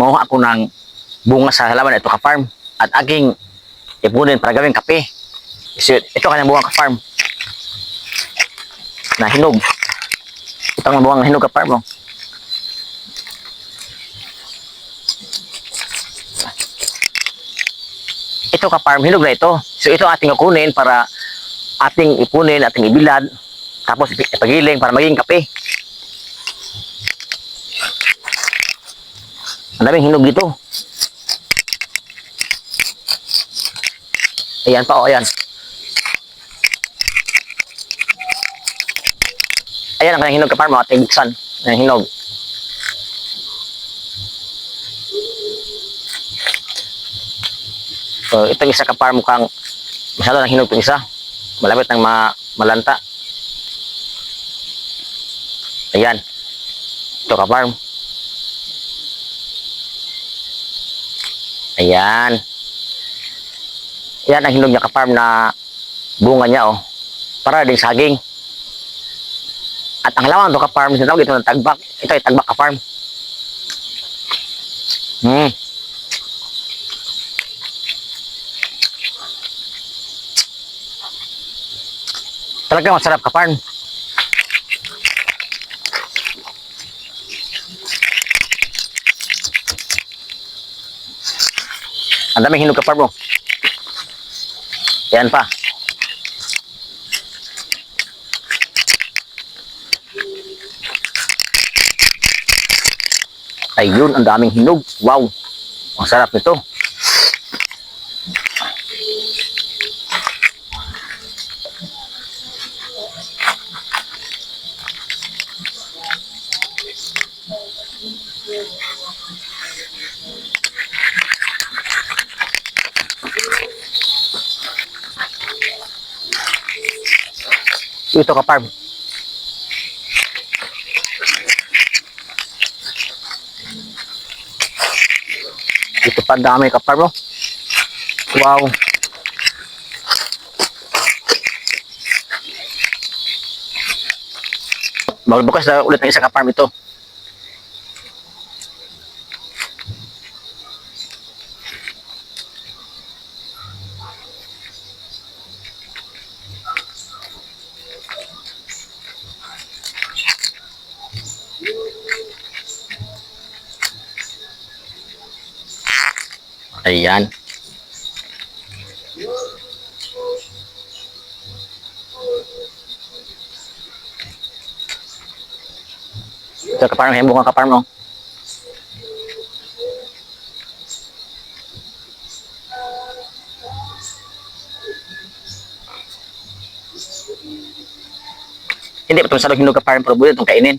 makuha ako ng bunga sa halaman ito ka-farm at aking ipunin para gawing kape. So, ito kanyang bunga ka-farm na hinog. Ito ang bunga ng hinog ka-farm. Oh. Ito ka-farm, hinog na ito. So ito ating kukunin para ating ipunin, ating ibilad, tapos ipagiling para maging kape. Ang daming hinog dito. Ayan pa, o ayan. Ayan ang kanyang hinog ka-farm, mga ating buksan. Ayan hinog. So, itong isa ka-farm mukhang masyado ng hinog itong isa. Malapit ng ma malanta. Ayan. Ito ka-farm. Ayan. Yan ang hinog niya ka-farm na bunga niya oh. Para din saging. At ang halaman ito ka-farm, sinatawag ito ng tagbak. Ito ay tagbak ka-farm. Hmm. Talagang masarap ka-farm. Ang daming hinog ka-farm oh. Yan pa. Ayun, ang daming hinog. Wow. Ang sarap nito. Ito ka farm. Ito pa dami ka farm. oh. Wow. Magbukas na ulit ng isa ka farm ito. Ayan. Ito ka parang hembong ka parang Hindi pa ito masyadong hinog ka parang pero bulit itong kainin.